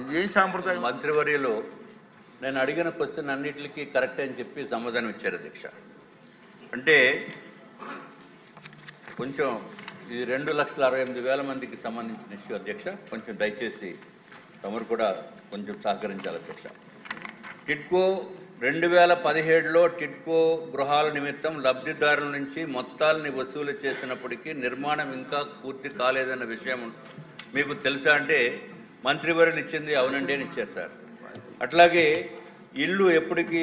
ఇది ఏ సాంప్రదాయం? మంత్రివర్యులు నేను అడిగిన క్వశ్చన్ అన్నిటికీ కరెక్ట్ అని చెప్పి సమాధానం ఇచ్చారు దీక్ష. అంటే కొంచెం ఇది రెండు లక్షల అరవై ఎనిమిది వేల మందికి సంబంధించిన ఇష్యూ అధ్యక్ష కొంచెం దయచేసి తమరు కూడా కొంచెం సహకరించాలి అధ్యక్ష. టిడ్కో రెండు వేల పదిహేడులో టిడ్కో గృహాల నిమిత్తం లబ్ధిదారుల నుంచి మొత్తాలని వసూలు చేసినప్పటికీ నిర్మాణం ఇంకా పూర్తి కాలేదన్న విషయం మీకు తెలుసా అంటే మంత్రివర్యులు ఇచ్చింది అవునండి అని ఇచ్చారు సార్. అట్లాగే ఇల్లు ఎప్పటికి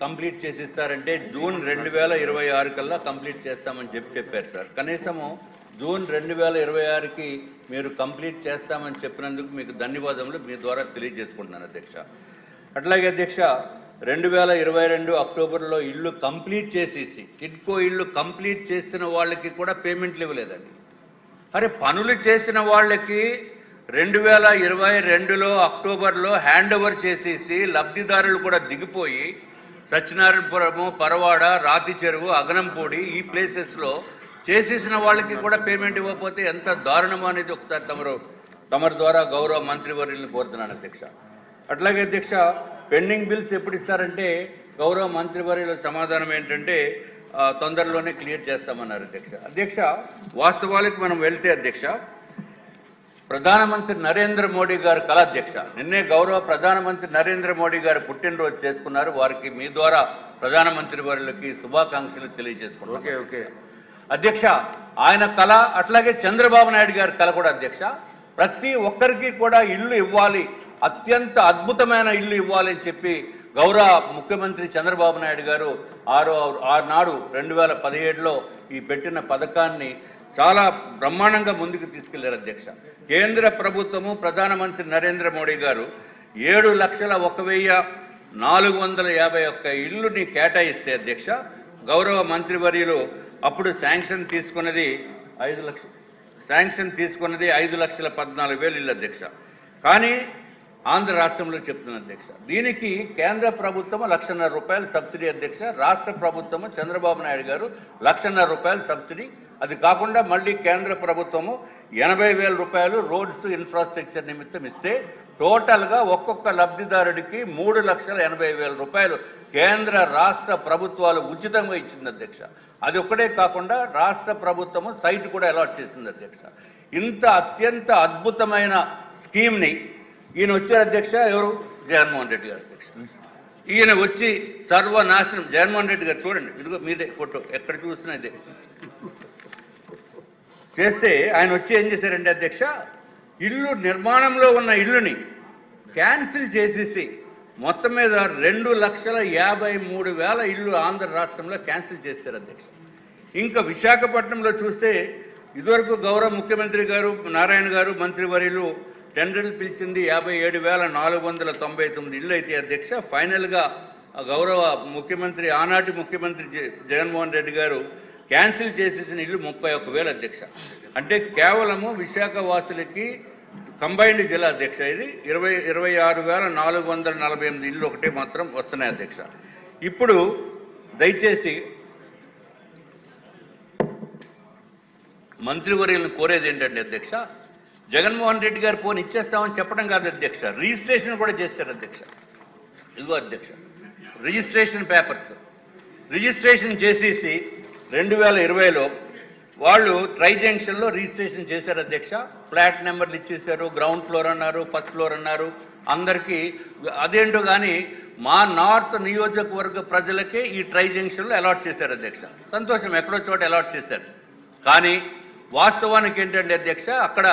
కంప్లీట్ చేసిస్తారంటే జూన్ రెండు వేల ఇరవై ఆరు కల్లా కంప్లీట్ చేస్తామని చెప్పి చెప్పారు సార్. కనీసము జూన్ రెండు వేల ఇరవై ఆరుకి మీరు కంప్లీట్ చేస్తామని చెప్పినందుకు మీకు ధన్యవాదములు మీ ద్వారా తెలియజేసుకుంటున్నాను అధ్యక్ష. అట్లాగే అధ్యక్ష రెండు వేల ఇరవై రెండు అక్టోబర్లో ఇల్లు కంప్లీట్ చేసేసి టిడ్కో ఇల్లు కంప్లీట్ చేసిన వాళ్ళకి కూడా పేమెంట్లు ఇవ్వలేదండి. అరే పనులు చేసిన వాళ్ళకి రెండు వేల ఇరవై రెండులో అక్టోబర్లో హ్యాండ్ ఓవర్ చేసేసి లబ్ధిదారులు కూడా దిగిపోయి సత్యనారాయణపురము పరవాడ రాతి చెరువు అగనంపూడి ఈ ప్లేసెస్లో చేసేసిన వాళ్ళకి కూడా పేమెంట్ ఇవ్వకపోతే ఎంత దారుణమో అనేది ఒకసారి తమరు తమరి ద్వారా గౌరవ మంత్రివర్యులను కోరుతున్నాను అధ్యక్ష. అట్లాగే అధ్యక్ష పెండింగ్ బిల్స్ ఎప్పుడు ఇస్తారంటే గౌరవ మంత్రివర్యుల సమాధానం ఏంటంటే తొందరలోనే క్లియర్ చేస్తామన్నారు అధ్యక్ష. అధ్యక్ష వాస్తవాలకు మనం వెళ్తే అధ్యక్ష ప్రధానమంత్రి నరేంద్ర మోడీ గారు కళ అధ్యక్ష నిన్నే గౌరవ ప్రధానమంత్రి నరేంద్ర మోడీ గారు పుట్టినరోజు చేసుకున్నారు. వారికి మీ ద్వారా ప్రధానమంత్రి వారికి శుభాకాంక్షలు తెలియజేసుకున్నారు ఓకే ఓకే. అధ్యక్ష ఆయన కళ అట్లాగే చంద్రబాబు నాయుడు గారి కళ కూడా అధ్యక్ష. ప్రతి ఒక్కరికి కూడా ఇల్లు ఇవ్వాలి. అత్యంత అద్భుతమైన ఇల్లు ఇవ్వాలి అని చెప్పి గౌరవ ముఖ్యమంత్రి చంద్రబాబు నాయుడు గారు ఆరో ఆనాడు రెండు వేల పదిహేడులో ఈ పెట్టిన పథకాన్ని చాలా బ్రహ్మాండంగా ముందుకు తీసుకెళ్ళారు అధ్యక్ష. కేంద్ర ప్రభుత్వము ప్రధానమంత్రి నరేంద్ర మోడీ గారు ఏడు లక్షల ఒక వెయ్యి నాలుగు వందల యాభై ఒక్క ఇల్లుని కేటాయిస్తే అధ్యక్ష గౌరవ మంత్రివర్యులు అప్పుడు శాంక్షన్ తీసుకున్నది ఐదు లక్షలు శాంక్షన్ తీసుకున్నది ఐదు లక్షల పద్నాలుగు వేలు ఇల్లు అధ్యక్ష. కానీ ఆంధ్ర రాష్ట్రంలో చెప్తున్న అధ్యక్ష దీనికి కేంద్ర ప్రభుత్వం లక్షన్నర రూపాయలు సబ్సిడీ అధ్యక్ష రాష్ట్ర ప్రభుత్వము చంద్రబాబు నాయుడు గారు లక్షన్నర రూపాయలు సబ్సిడీ అది కాకుండా మళ్ళీ కేంద్ర ప్రభుత్వము ఎనభై వేల రూపాయలు రోడ్స్ ఇన్ఫ్రాస్ట్రక్చర్ నిమిత్తం ఇస్తే టోటల్గా ఒక్కొక్క లబ్ధిదారుడికి మూడు లక్షల ఎనభై వేల రూపాయలు కేంద్ర రాష్ట్ర ప్రభుత్వాలు ఉచితంగా ఇచ్చింది అధ్యక్ష. అది ఒక్కటే కాకుండా రాష్ట్ర ప్రభుత్వము సైట్ కూడా అలాట్ చేసింది అధ్యక్ష. ఇంత అత్యంత అద్భుతమైన స్కీమ్ని ఈయన వచ్చారు అధ్యక్ష ఎవరు? జగన్మోహన్ రెడ్డి గారు అధ్యక్ష. ఈయన వచ్చి సర్వనాశనం జగన్మోహన్ రెడ్డి గారు చూడండి ఇదిగో మీదే ఫోటో ఎక్కడ చూసినా ఇదే. చేస్తే ఆయన వచ్చి ఏం చేశారండి అధ్యక్ష ఇల్లు నిర్మాణంలో ఉన్న ఇల్లుని క్యాన్సిల్ చేసేసి మొత్తం మీద రెండు లక్షల యాభై మూడు వేల ఇల్లు ఆంధ్ర రాష్ట్రంలో క్యాన్సిల్ చేశారు అధ్యక్ష. ఇంకా విశాఖపట్నంలో చూస్తే ఇదివరకు గౌరవ ముఖ్యమంత్రి గారు నారాయణ గారు మంత్రివర్యులు టెండర్లు పిలిచింది యాభై ఏడు వేల నాలుగు వందల తొంభై తొమ్మిది ఇల్లు అయితే అధ్యక్ష ఫైనల్గా గౌరవ ముఖ్యమంత్రి ఆనాటి ముఖ్యమంత్రి జ- జగన్మోహన్ రెడ్డి గారు క్యాన్సిల్ చేసేసిన ఇల్లు ముప్పై ఒక్క వేల అధ్యక్ష. అంటే కేవలము విశాఖ వాసులకి కంబైన్డ్ జిల్లా అధ్యక్ష. ఇది ఇరవై ఇరవై ఆరు వేల నాలుగు వందల నలభై ఎనిమిది ఇల్లు ఒకటే మాత్రం వస్తున్నాయి అధ్యక్ష. ఇప్పుడు దయచేసి మంత్రివర్యులను కోరేది ఏంటంటే అధ్యక్ష? జగన్మోహన్ రెడ్డి గారు ఫోన్ ఇచ్చేస్తామని చెప్పడం కాదు అధ్యక్ష. రిజిస్ట్రేషన్ కూడా చేస్తారు అధ్యక్ష. ఇదిగో అధ్యక్ష. Registration papers. రిజిస్ట్రేషన్ చేసేసి రెండు వేల ఇరవైలో వాళ్ళు ట్రై జంక్షన్లో రిజిస్ట్రేషన్ చేశారు అధ్యక్ష. ఫ్లాట్ నెంబర్లు ఇచ్చేశారు గ్రౌండ్ ఫ్లోర్ అన్నారు ఫస్ట్ ఫ్లోర్ అన్నారు. అందరికీ అదేంటో కానీ మా నార్త్ నియోజకవర్గ ప్రజలకే ఈ ట్రై జంక్షన్లో అలాట్ చేశారు అధ్యక్ష. సంతోషం ఎక్కడో చోట అలాట్ చేశారు. కానీ వాస్తవానికి ఏంటంటే అధ్యక్ష అక్కడ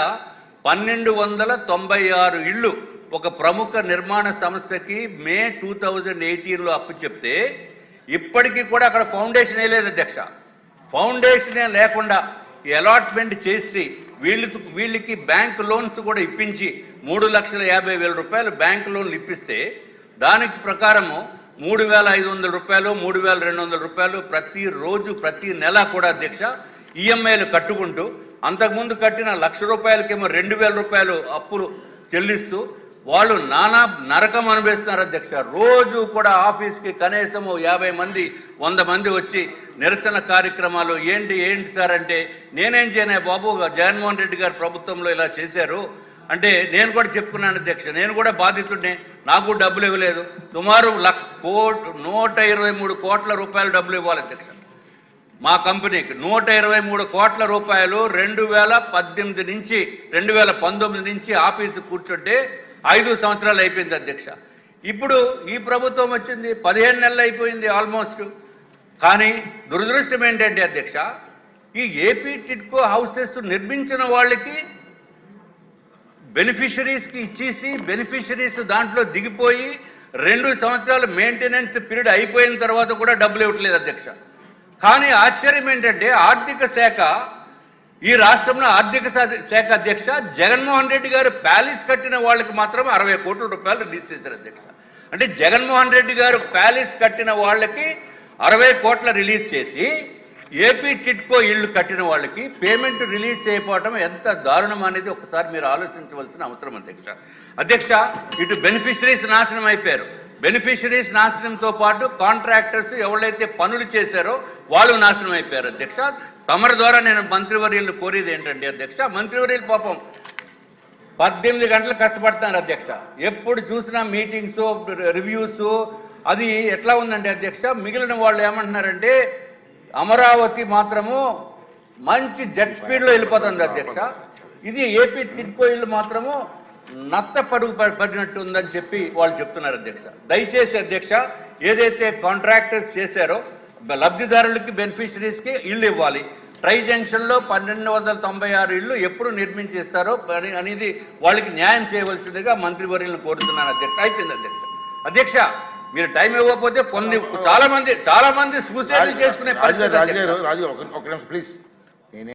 పన్నెండు వందల తొంభై ఆరు ఇళ్ళు ఒక ప్రముఖ నిర్మాణ సంస్థకి మే టూ థౌజండ్ ఎయిటీన్లో అప్పు చెప్తే ఇప్పటికీ కూడా అక్కడ ఫౌండేషన్ వేయలేదు అధ్యక్ష. ఫౌండేషనే లేకుండా అలాట్మెంట్ చేసి వీళ్ళకి వీళ్ళకి బ్యాంక్ లోన్స్ కూడా ఇప్పించి మూడు లక్షల యాభై వేల రూపాయలు బ్యాంక్ లోన్లు ఇప్పిస్తే దానికి ప్రకారము మూడు వేల ఐదు వందల రూపాయలు మూడు వేల రెండు వందల రూపాయలు ప్రతిరోజు ప్రతి నెల కూడా దీక్ష ఈఎంఐలు కట్టుకుంటూ అంతకుముందు కట్టిన లక్ష రూపాయలకేమో రెండు వేల రూపాయలు అప్పులు చెల్లిస్తూ వాళ్ళు నానా నరకం అనుభవిస్తున్నారు అధ్యక్ష. రోజు కూడా ఆఫీస్కి కనీసం యాభై మంది వంద మంది వచ్చి నిరసన కార్యక్రమాలు ఏంటి ఏంటి సార్? అంటే నేనేం చేయను బాబు జగన్మోహన్ రెడ్డి గారు ప్రభుత్వంలో ఇలా చేశారు. అంటే నేను కూడా చెప్పుకున్నాను అధ్యక్ష నేను కూడా బాధితుడిని నాకు డబ్బులు ఇవ్వలేదు. సుమారు లక్ కోట్ నూట ఇరవై మూడు కోట్ల రూపాయలు డబ్బులు ఇవ్వాలి అధ్యక్ష. మా కంపెనీకి నూట ఇరవై మూడు కోట్ల రూపాయలు రెండు వేల పద్దెనిమిది నుంచి రెండు వేల పంతొమ్మిది నుంచి ఆఫీసు కూర్చుంటే ఐదు సంవత్సరాలు అయిపోయింది అధ్యక్ష. ఇప్పుడు ఈ ప్రభుత్వం వచ్చింది పదిహేను నెలలు అయిపోయింది ఆల్మోస్ట్. కానీ దురదృష్టం ఏంటంటే అధ్యక్ష ఈ ఏపీ టిట్కో హౌసెస్ నిర్మించిన వాళ్ళకి బెనిఫిషరీస్కి ఇచ్చేసి బెనిఫిషరీస్ దాంట్లో దిగిపోయి రెండు సంవత్సరాలు మెయింటెనెన్స్ పీరియడ్ అయిపోయిన తర్వాత కూడా డబ్బులు ఇవ్వట్లేదు అధ్యక్ష. కానీ ఆశ్చర్యం ఏంటంటే ఆర్థిక శాఖ ఈ రాష్ట్రంలో ఆర్థిక శాఖ అధ్యక్ష జగన్మోహన్ రెడ్డి గారు ప్యాలెస్ కట్టిన వాళ్ళకి మాత్రం అరవై కోట్ల రూపాయలు రిలీజ్ చేశారు అధ్యక్ష. అంటే జగన్మోహన్ రెడ్డి గారు ప్యాలెస్ కట్టిన వాళ్ళకి అరవై కోట్ల రిలీజ్ చేసి ఏపీ టిట్కో ఇళ్ళు కట్టిన వాళ్ళకి పేమెంట్ రిలీజ్ చేయకపోవడం ఎంత దారుణం అనేది ఒకసారి మీరు ఆలోచించవలసిన అవసరం అధ్యక్ష. అధ్యక్ష ఇటు బెనిఫిషరీస్ నాశనం అయిపోయారు. బెనిఫిషరీస్ నాశనంతో పాటు కాంట్రాక్టర్స్ ఎవరైతే పనులు చేశారో వాళ్ళు నాశనం అయిపోయారు అధ్యక్ష. తమరి ద్వారా నేను మంత్రివర్యులను కోరేది ఏంటండి అధ్యక్ష? మంత్రివర్యులు పాపం పద్దెనిమిది గంటలు కష్టపడుతున్నారు అధ్యక్ష. ఎప్పుడు చూసినా మీటింగ్స్ రివ్యూస్ అది ఎట్లా ఉందండి అధ్యక్ష? మిగిలిన వాళ్ళు ఏమంటున్నారంటే అమరావతి మాత్రము మంచి జెట్ స్పీడ్లో వెళ్ళిపోతుంది అధ్యక్ష. ఇది ఏపీ టిడ్కో ఇల్లు మాత్రము నత్త పడుగు ప- పడినట్టు ఉందని చెప్పి వాళ్ళు చెప్తున్నారు అధ్యక్ష. దయచేసి అధ్యక్ష ఏదైతే కాంట్రాక్టర్స్ చేశారో లబ్ధిదారులకి బెనిఫిషరీస్కి ఇల్లు ఇవ్వాలి. ట్రై జంక్షన్లో పన్నెండు వందల తొంభై ఆరు ఇళ్ళు ఎప్పుడు నిర్మించేస్తారో అని- అనేది వాళ్ళకి న్యాయం చేయవలసిందిగా మంత్రివర్యులను కోరుతున్నాను అధ్యక్ష. అయిపోయింది అధ్యక్ష. అధ్యక్ష మీరు టైం ఇవ్వకపోతే కొన్ని చాలా మంది చాలా మంది సూసైడ్ చేసుకునే పరిస్థితి రాజు అధ్యక్ష. గారు రాజు ఒక ఒక నిమిషం ప్లీజ్.